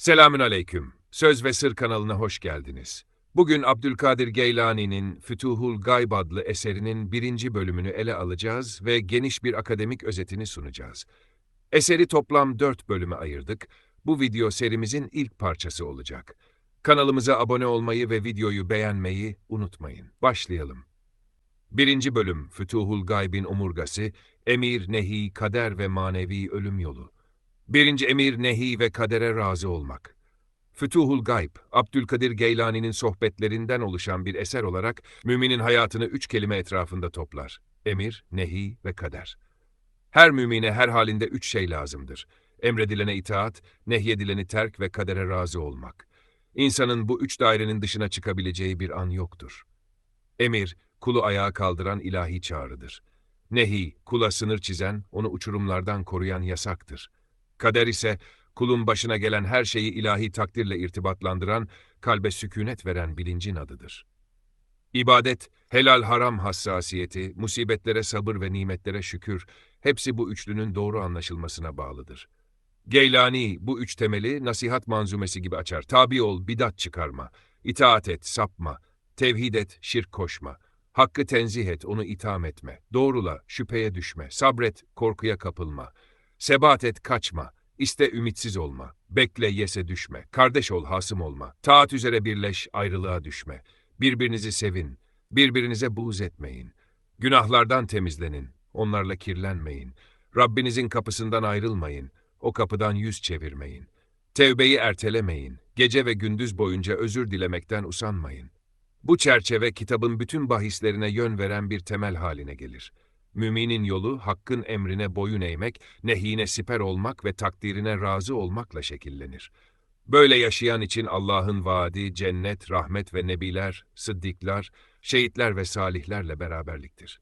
Selamün aleyküm. Söz ve Sır kanalına hoş geldiniz. Bugün Abdülkadir Geylani'nin Fütuhul Gayb adlı eserinin birinci bölümünü ele alacağız ve geniş bir akademik özetini sunacağız. Eseri toplam dört bölüme ayırdık. Bu video serimizin ilk parçası olacak. Kanalımıza abone olmayı ve videoyu beğenmeyi unutmayın. Başlayalım. Birinci bölüm Fütuhul Gayb'in omurgası, emir, nehi, kader ve manevi ölüm yolu. Birinci emir, nehi ve kadere razı olmak. Fütuhul Gayb, Abdülkadir Geylani'nin sohbetlerinden oluşan bir eser olarak müminin hayatını üç kelime etrafında toplar. Emir, nehi ve kader. Her mümine her halinde üç şey lazımdır. Emredilene itaat, nehyedileni terk ve kadere razı olmak. İnsanın bu üç dairenin dışına çıkabileceği bir an yoktur. Emir, kulu ayağa kaldıran ilahi çağrıdır. Nehi, kula sınır çizen, onu uçurumlardan koruyan yasaktır. Kader ise kulun başına gelen her şeyi ilahi takdirle irtibatlandıran, kalbe sükûnet veren bilincin adıdır. İbadet, helal haram hassasiyeti, musibetlere sabır ve nimetlere şükür, hepsi bu üçlünün doğru anlaşılmasına bağlıdır. Geylani bu üç temeli nasihat manzumesi gibi açar. Tabi ol, bidat çıkarma, itaat et, sapma, tevhid et, şirk koşma, hakkı tenzih et, onu itham etme, doğrula, şüpheye düşme, sabret, korkuya kapılma, sebat et, kaçma, iste ümitsiz olma, bekle yese düşme, kardeş ol hasım olma, taat üzere birleş, ayrılığa düşme, birbirinizi sevin, birbirinize buğz etmeyin, günahlardan temizlenin, onlarla kirlenmeyin, Rabbinizin kapısından ayrılmayın, o kapıdan yüz çevirmeyin. Tevbeyi ertelemeyin, gece ve gündüz boyunca özür dilemekten usanmayın. Bu çerçeve kitabın bütün bahislerine yön veren bir temel haline gelir. Müminin yolu hakkın emrine boyun eğmek, nehine siper olmak ve takdirine razı olmakla şekillenir. Böyle yaşayan için Allah'ın vaadi cennet, rahmet ve nebiler, sıddıklar, şehitler ve salihlerle beraberliktir.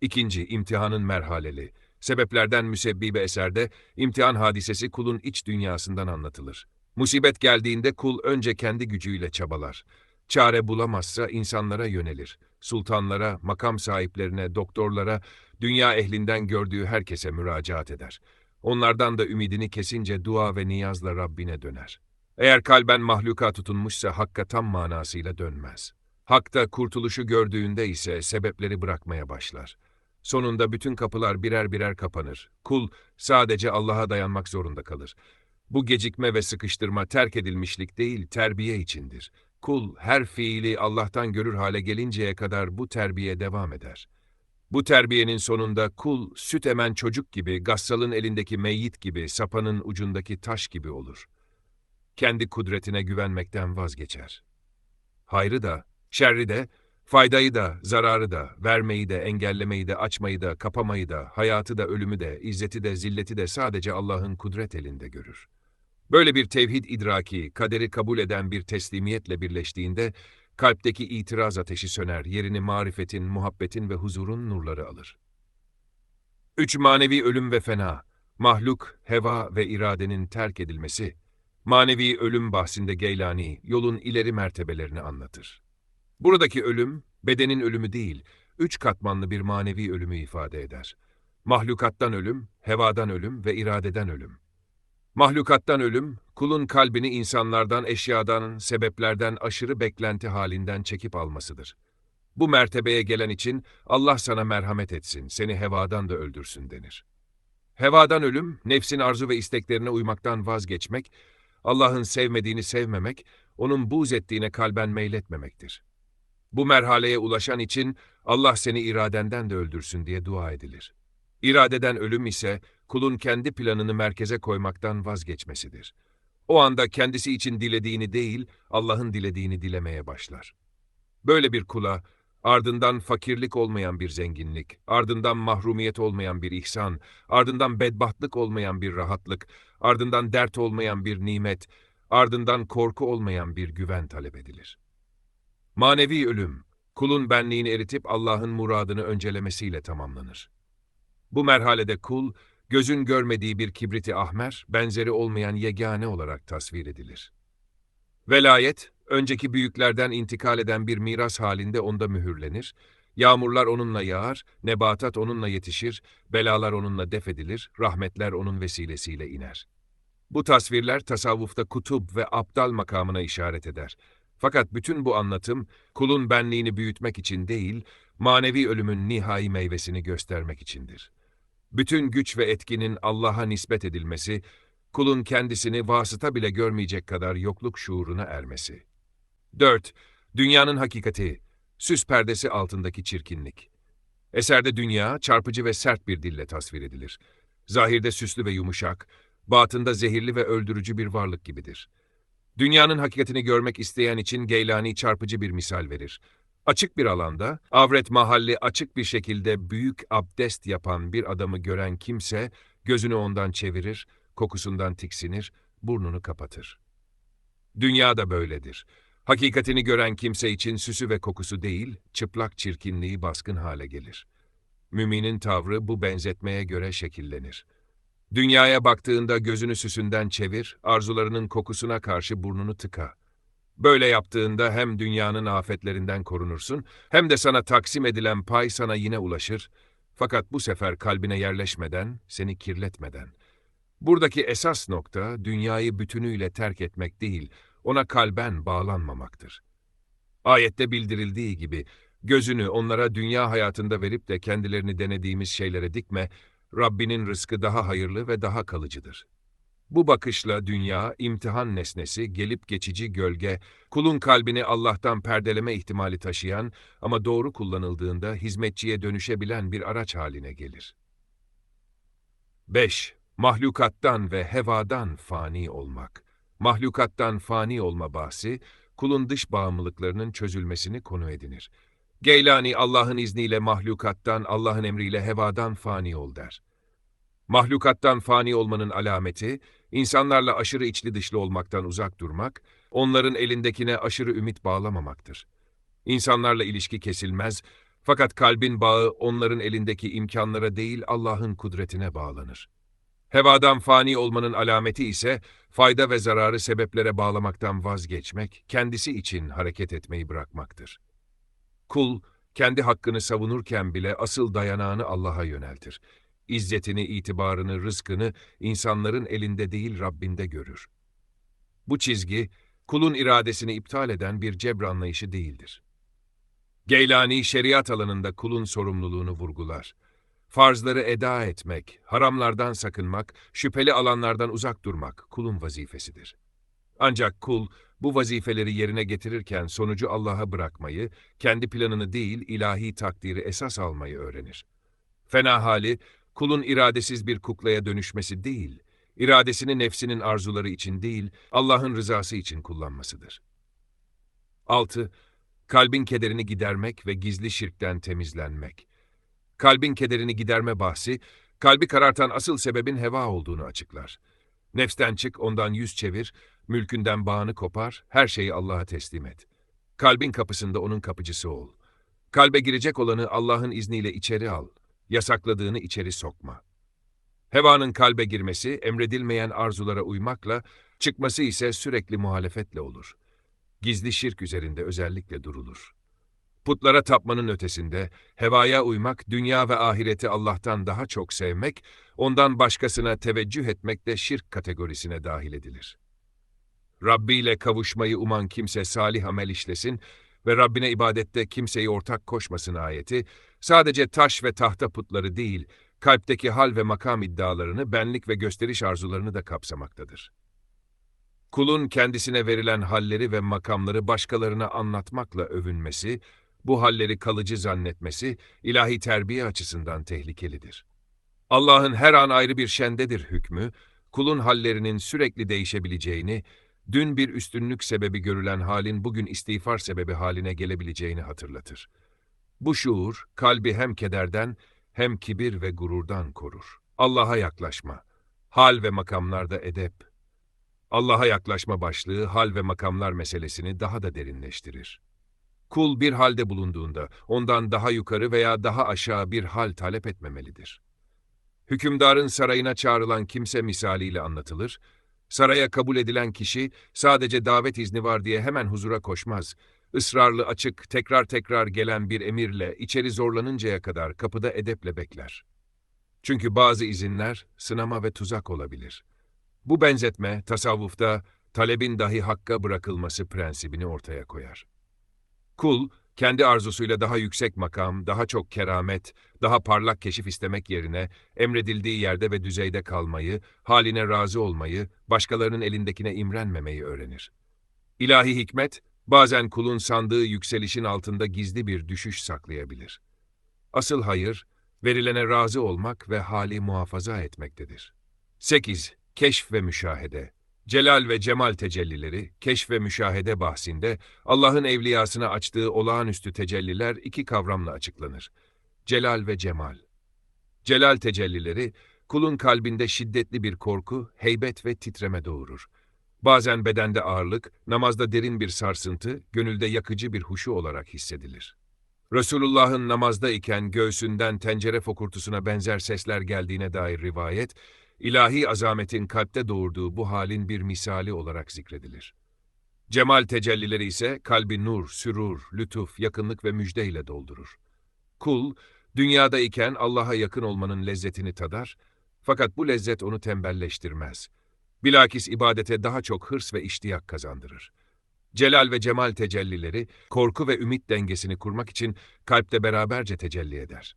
İkinci, imtihanın merhaleli. Sebeplerden müsebbibe eserde imtihan hadisesi kulun iç dünyasından anlatılır. Musibet geldiğinde kul önce kendi gücüyle çabalar. Çare bulamazsa insanlara yönelir. Sultanlara, makam sahiplerine, doktorlara, dünya ehlinden gördüğü herkese müracaat eder. Onlardan da ümidini kesince dua ve niyazla Rabbine döner. Eğer kalben mahluka tutunmuşsa Hakk'a tam manasıyla dönmez. Hak'ta kurtuluşu gördüğünde ise sebepleri bırakmaya başlar. Sonunda bütün kapılar birer birer kapanır. Kul sadece Allah'a dayanmak zorunda kalır. Bu gecikme ve sıkıştırma terk edilmişlik değil, terbiye içindir. Kul her fiili Allah'tan görür hale gelinceye kadar bu terbiye devam eder. Bu terbiyenin sonunda kul süt emen çocuk gibi, gassalın elindeki meyyit gibi, sapanın ucundaki taş gibi olur. Kendi kudretine güvenmekten vazgeçer. Hayrı da, şerri de, faydayı da, zararı da, vermeyi de, engellemeyi de, açmayı da, kapamayı da, hayatı da, ölümü de, izzeti de, zilleti de sadece Allah'ın kudret elinde görür. Böyle bir tevhid idraki, kaderi kabul eden bir teslimiyetle birleştiğinde, kalpteki itiraz ateşi söner, yerini marifetin, muhabbetin ve huzurun nurları alır. Üç manevi ölüm ve fena, mahluk, heva ve iradenin terk edilmesi, manevi ölüm bahsinde Geylani, yolun ileri mertebelerini anlatır. Buradaki ölüm, bedenin ölümü değil, üç katmanlı bir manevi ölümü ifade eder. Mahlukattan ölüm, hevadan ölüm ve iradeden ölüm. Mahlukattan ölüm, kulun kalbini insanlardan, eşyadan, sebeplerden aşırı beklenti halinden çekip almasıdır. Bu mertebeye gelen için Allah sana merhamet etsin, seni hevadan da öldürsün denir. Hevadan ölüm, nefsin arzu ve isteklerine uymaktan vazgeçmek, Allah'ın sevmediğini sevmemek, onun buğz ettiğine kalben meyletmemektir. Bu merhaleye ulaşan için Allah seni iradenden de öldürsün diye dua edilir. İradeden ölüm ise kulun kendi planını merkeze koymaktan vazgeçmesidir. O anda kendisi için dilediğini değil, Allah'ın dilediğini dilemeye başlar. Böyle bir kula, ardından fakirlik olmayan bir zenginlik, ardından mahrumiyet olmayan bir ihsan, ardından bedbahtlık olmayan bir rahatlık, ardından dert olmayan bir nimet, ardından korku olmayan bir güven talep edilir. Manevi ölüm, kulun benliğini eritip Allah'ın muradını öncelemesiyle tamamlanır. Bu merhalede kul, gözün görmediği bir kibriti ahmer, benzeri olmayan yegane olarak tasvir edilir. Velayet, önceki büyüklerden intikal eden bir miras halinde onda mühürlenir, yağmurlar onunla yağar, nebatat onunla yetişir, belalar onunla def edilir, rahmetler onun vesilesiyle iner. Bu tasvirler tasavvufta kutub ve aptal makamına işaret eder. Fakat bütün bu anlatım, kulun benliğini büyütmek için değil, manevi ölümün nihai meyvesini göstermek içindir. Bütün güç ve etkinin Allah'a nispet edilmesi, kulun kendisini vasıta bile görmeyecek kadar yokluk şuuruna ermesi. 4. Dünyanın hakikati, süs perdesi altındaki çirkinlik. Eserde dünya, çarpıcı ve sert bir dille tasvir edilir. Zahirde süslü ve yumuşak, batında zehirli ve öldürücü bir varlık gibidir. Dünyanın hakikatini görmek isteyen için Geylani çarpıcı bir misal verir. Açık bir alanda, avret mahalli açık bir şekilde büyük abdest yapan bir adamı gören kimse, gözünü ondan çevirir, kokusundan tiksinir, burnunu kapatır. Dünya da böyledir. Hakikatini gören kimse için süsü ve kokusu değil, çıplak çirkinliği baskın hale gelir. Müminin tavrı bu benzetmeye göre şekillenir. Dünyaya baktığında gözünü süsünden çevir, arzularının kokusuna karşı burnunu tıka. Böyle yaptığında hem dünyanın afetlerinden korunursun, hem de sana taksim edilen pay sana yine ulaşır. Fakat bu sefer kalbine yerleşmeden, seni kirletmeden. Buradaki esas nokta, dünyayı bütünüyle terk etmek değil, ona kalben bağlanmamaktır. Ayette bildirildiği gibi, gözünü onlara dünya hayatında verip de kendilerini denediğimiz şeylere dikme, Rabbinin rızkı daha hayırlı ve daha kalıcıdır. Bu bakışla dünya, imtihan nesnesi, gelip geçici gölge, kulun kalbini Allah'tan perdeleme ihtimali taşıyan ama doğru kullanıldığında hizmetçiye dönüşebilen bir araç haline gelir. 5. Mahlukattan ve hevadan fani olmak. Mahlukattan fani olma bahsi, kulun dış bağımlılıklarının çözülmesini konu edinir. Geylani Allah'ın izniyle mahlukattan, Allah'ın emriyle hevadan fani ol der. Mahlukattan fani olmanın alameti, insanlarla aşırı içli dışlı olmaktan uzak durmak, onların elindekine aşırı ümit bağlamamaktır. İnsanlarla ilişki kesilmez, fakat kalbin bağı onların elindeki imkanlara değil Allah'ın kudretine bağlanır. Hevadan fani olmanın alameti ise fayda ve zararı sebeplere bağlamaktan vazgeçmek, kendisi için hareket etmeyi bırakmaktır. Kul, kendi hakkını savunurken bile asıl dayanağını Allah'a yöneltir. İzzetini, itibarını, rızkını insanların elinde değil Rabbinde görür. Bu çizgi, kulun iradesini iptal eden bir cebr anlayışı değildir. Geylani, şeriat alanında kulun sorumluluğunu vurgular. Farzları eda etmek, haramlardan sakınmak, şüpheli alanlardan uzak durmak kulun vazifesidir. Ancak kul, bu vazifeleri yerine getirirken sonucu Allah'a bırakmayı, kendi planını değil ilahi takdiri esas almayı öğrenir. Fena hali, kulun iradesiz bir kuklaya dönüşmesi değil, iradesini nefsinin arzuları için değil, Allah'ın rızası için kullanmasıdır. 6. Kalbin kederini gidermek ve gizli şirkten temizlenmek. Kalbin kederini giderme bahsi, kalbi karartan asıl sebebin heva olduğunu açıklar. Nefsten çık, ondan yüz çevir, mülkünden bağını kopar, her şeyi Allah'a teslim et. Kalbin kapısında onun kapıcısı ol. Kalbe girecek olanı Allah'ın izniyle içeri al. Yasakladığını içeri sokma. Hevanın kalbe girmesi, emredilmeyen arzulara uymakla, çıkması ise sürekli muhalefetle olur. Gizli şirk üzerinde özellikle durulur. Putlara tapmanın ötesinde, hevaya uymak, dünya ve ahireti Allah'tan daha çok sevmek, ondan başkasına teveccüh etmek de şirk kategorisine dahil edilir. Rabbi ile kavuşmayı uman kimse salih amel işlesin ve Rabbine ibadette kimseyi ortak koşmasın ayeti, sadece taş ve tahta putları değil, kalpteki hal ve makam iddialarını, benlik ve gösteriş arzularını da kapsamaktadır. Kulun kendisine verilen halleri ve makamları başkalarına anlatmakla övünmesi, bu halleri kalıcı zannetmesi, ilahi terbiye açısından tehlikelidir. Allah'ın her an ayrı bir şendedir hükmü, kulun hallerinin sürekli değişebileceğini, dün bir üstünlük sebebi görülen halin bugün istiğfar sebebi haline gelebileceğini hatırlatır. Bu şuur, kalbi hem kederden hem kibir ve gururdan korur. Allah'a yaklaşma, hal ve makamlarda edep. Allah'a yaklaşma başlığı hal ve makamlar meselesini daha da derinleştirir. Kul bir halde bulunduğunda ondan daha yukarı veya daha aşağı bir hal talep etmemelidir. Hükümdarın sarayına çağrılan kimse misaliyle anlatılır, saraya kabul edilen kişi sadece davet izni var diye hemen huzura koşmaz, ısrarlı açık tekrar tekrar gelen bir emirle içeri zorlanıncaya kadar kapıda edeple bekler. Çünkü bazı izinler sınama ve tuzak olabilir. Bu benzetme tasavvufta talebin dahi hakka bırakılması prensibini ortaya koyar. Kul, kendi arzusuyla daha yüksek makam, daha çok keramet, daha parlak keşif istemek yerine emredildiği yerde ve düzeyde kalmayı, haline razı olmayı, başkalarının elindekine imrenmemeyi öğrenir. İlahi hikmet, bazen kulun sandığı yükselişin altında gizli bir düşüş saklayabilir. Asıl hayır, verilene razı olmak ve hali muhafaza etmektedir. 8. Keşf ve müşahede Celal ve cemal tecellileri, keşf ve müşahede bahsinde Allah'ın evliyasına açtığı olağanüstü tecelliler iki kavramla açıklanır. Celal ve cemal. Celal tecellileri, kulun kalbinde şiddetli bir korku, heybet ve titreme doğurur. Bazen bedende ağırlık, namazda derin bir sarsıntı, gönülde yakıcı bir huşu olarak hissedilir. Resulullah'ın namazda iken göğsünden tencere fokurtusuna benzer sesler geldiğine dair rivayet, ilahi azametin kalpte doğurduğu bu halin bir misali olarak zikredilir. Cemal tecellileri ise kalbi nur, sürur, lütuf, yakınlık ve müjde ile doldurur. Kul, dünyada iken Allah'a yakın olmanın lezzetini tadar, fakat bu lezzet onu tembelleştirmez. Bilakis ibadete daha çok hırs ve iştiyak kazandırır. Celal ve cemal tecellileri, korku ve ümit dengesini kurmak için kalpte beraberce tecelli eder.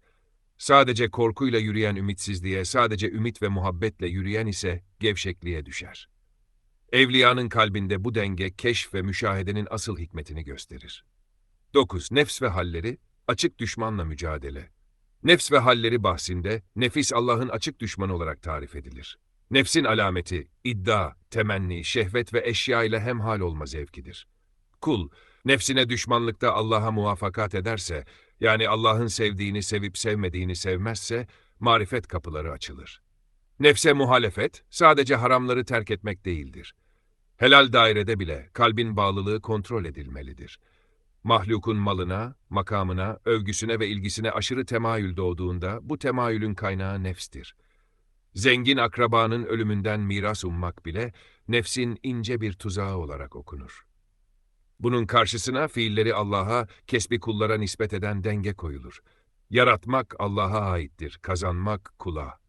Sadece korkuyla yürüyen ümitsizliğe, sadece ümit ve muhabbetle yürüyen ise gevşekliğe düşer. Evliyanın kalbinde bu denge, keşf ve müşahedenin asıl hikmetini gösterir. 9. Nefs ve halleri, açık düşmanla mücadele. Nefs ve halleri bahsinde, nefis Allah'ın açık düşmanı olarak tarif edilir. Nefsin alameti, iddia, temenni, şehvet ve eşya ile hemhal olma zevkidir. Kul, nefsine düşmanlıkta Allah'a muvaffakat ederse, yani Allah'ın sevdiğini sevip sevmediğini sevmezse, marifet kapıları açılır. Nefse muhalefet, sadece haramları terk etmek değildir. Helal dairede bile kalbin bağlılığı kontrol edilmelidir. Mahlukun malına, makamına, övgüsüne ve ilgisine aşırı temayül doğduğunda bu temayülün kaynağı nefstir. Zengin akrabanın ölümünden miras ummak bile nefsin ince bir tuzağı olarak okunur. Bunun karşısına fiilleri Allah'a, kesbi kullara nispet eden denge koyulur. Yaratmak Allah'a aittir, kazanmak kula.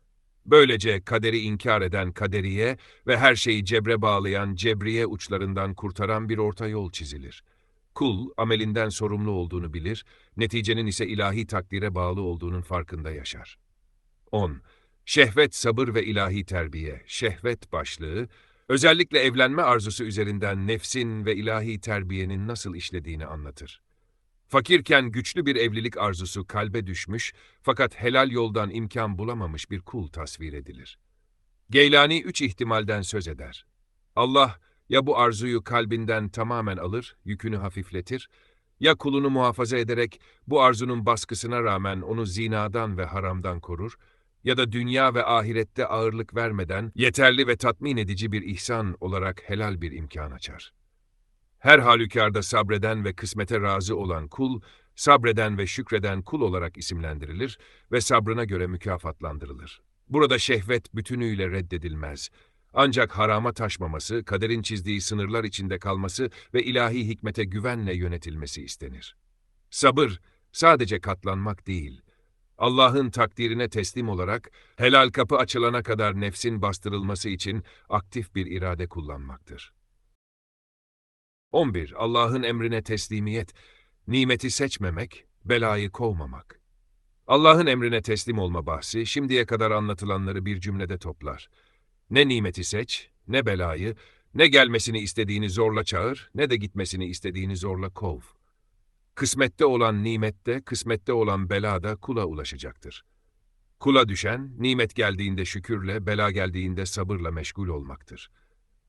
Böylece kaderi inkar eden kaderiye ve her şeyi cebre bağlayan cebriye uçlarından kurtaran bir orta yol çizilir. Kul, amelinden sorumlu olduğunu bilir, neticenin ise ilahi takdire bağlı olduğunun farkında yaşar. 10. Şehvet, sabır ve ilahi terbiye, şehvet başlığı, özellikle evlenme arzusu üzerinden nefsin ve ilahi terbiyenin nasıl işlediğini anlatır. Fakirken güçlü bir evlilik arzusu kalbe düşmüş fakat helal yoldan imkan bulamamış bir kul tasvir edilir. Geylani üç ihtimalden söz eder. Allah ya bu arzuyu kalbinden tamamen alır, yükünü hafifletir, ya kulunu muhafaza ederek bu arzunun baskısına rağmen onu zinadan ve haramdan korur, ya da dünya ve ahirette ağırlık vermeden yeterli ve tatmin edici bir ihsan olarak helal bir imkan açar. Her halükarda sabreden ve kısmete razı olan kul, sabreden ve şükreden kul olarak isimlendirilir ve sabrına göre mükafatlandırılır. Burada şehvet bütünüyle reddedilmez. Ancak harama taşmaması, kaderin çizdiği sınırlar içinde kalması ve ilahi hikmete güvenle yönetilmesi istenir. Sabır, sadece katlanmak değil, Allah'ın takdirine teslim olarak helal kapı açılana kadar nefsin bastırılması için aktif bir irade kullanmaktır. 11. Allah'ın emrine teslimiyet, nimeti seçmemek, belayı kovmamak. Allah'ın emrine teslim olma bahsi şimdiye kadar anlatılanları bir cümlede toplar. Ne nimeti seç, ne belayı, ne gelmesini istediğini zorla çağır, ne de gitmesini istediğini zorla kov. Kısmette olan nimette, kısmette olan belada kula ulaşacaktır. Kula düşen, nimet geldiğinde şükürle, bela geldiğinde sabırla meşgul olmaktır.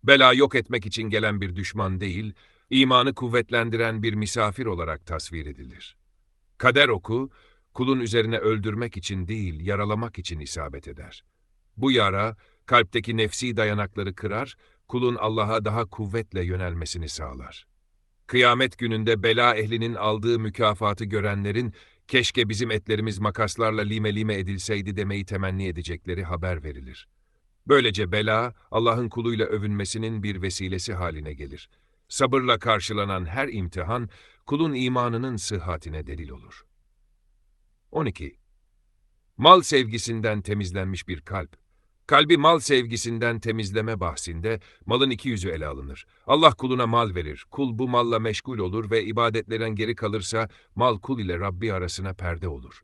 Bela yok etmek için gelen bir düşman değil, imanı kuvvetlendiren bir misafir olarak tasvir edilir. Kader oku, kulun üzerine öldürmek için değil, yaralamak için isabet eder. Bu yara, kalpteki nefsi dayanakları kırar, kulun Allah'a daha kuvvetle yönelmesini sağlar. Kıyamet gününde bela ehlinin aldığı mükafatı görenlerin, keşke bizim etlerimiz makaslarla lime lime edilseydi demeyi temenni edecekleri haber verilir. Böylece bela, Allah'ın kuluyla övünmesinin bir vesilesi haline gelir. Sabırla karşılanan her imtihan, kulun imanının sıhhatine delil olur. 12. Mal sevgisinden temizlenmiş bir kalp. Kalbi mal sevgisinden temizleme bahsinde malın iki yüzü ele alınır. Allah kuluna mal verir. Kul bu malla meşgul olur ve ibadetlerden geri kalırsa mal kul ile Rabbi arasına perde olur.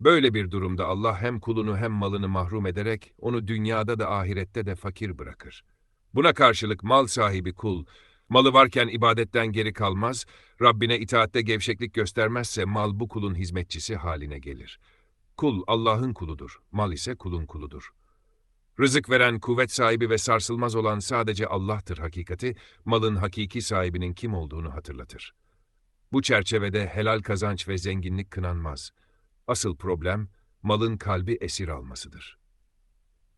Böyle bir durumda Allah hem kulunu hem malını mahrum ederek onu dünyada da ahirette de fakir bırakır. Buna karşılık mal sahibi kul, malı varken ibadetten geri kalmaz, Rabbine itaatte gevşeklik göstermezse mal bu kulun hizmetçisi haline gelir. Kul Allah'ın kuludur, mal ise kulun kuludur. Rızık veren, kuvvet sahibi ve sarsılmaz olan sadece Allah'tır hakikati, malın hakiki sahibinin kim olduğunu hatırlatır. Bu çerçevede helal kazanç ve zenginlik kınanmaz. Asıl problem, malın kalbi esir almasıdır.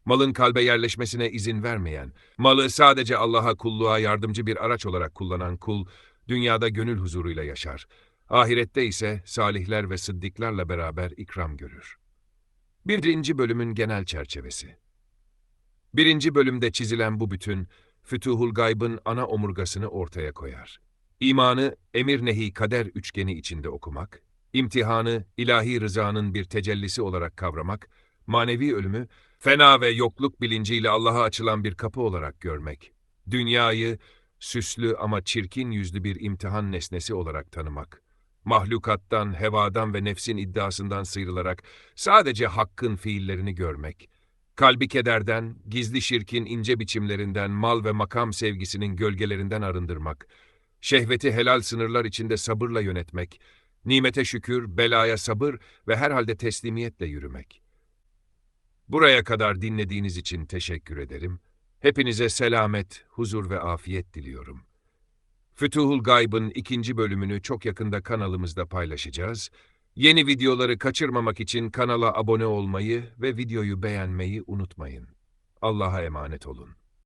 Malın kalbe yerleşmesine izin vermeyen, malı sadece Allah'a kulluğa yardımcı bir araç olarak kullanan kul, dünyada gönül huzuruyla yaşar. Ahirette ise salihler ve sıddıklarla beraber ikram görür. Birinci bölümün genel çerçevesi. Birinci bölümde çizilen bu bütün, Fütuhul Gayb'ın ana omurgasını ortaya koyar. İmanı, emir nehi kader üçgeni içinde okumak, imtihanı, ilahi rızanın bir tecellisi olarak kavramak, manevi ölümü, fena ve yokluk bilinciyle Allah'a açılan bir kapı olarak görmek, dünyayı, süslü ama çirkin yüzlü bir imtihan nesnesi olarak tanımak, mahlukattan, hevadan ve nefsin iddiasından sıyrılarak sadece hakkın fiillerini görmek, kalbi kederden, gizli şirkin ince biçimlerinden, mal ve makam sevgisinin gölgelerinden arındırmak, şehveti helal sınırlar içinde sabırla yönetmek, nimete şükür, belaya sabır ve herhalde teslimiyetle yürümek. Buraya kadar dinlediğiniz için teşekkür ederim. Hepinize selamet, huzur ve afiyet diliyorum. Fütuhul Gayb'ın ikinci bölümünü çok yakında kanalımızda paylaşacağız. Yeni videoları kaçırmamak için kanala abone olmayı ve videoyu beğenmeyi unutmayın. Allah'a emanet olun.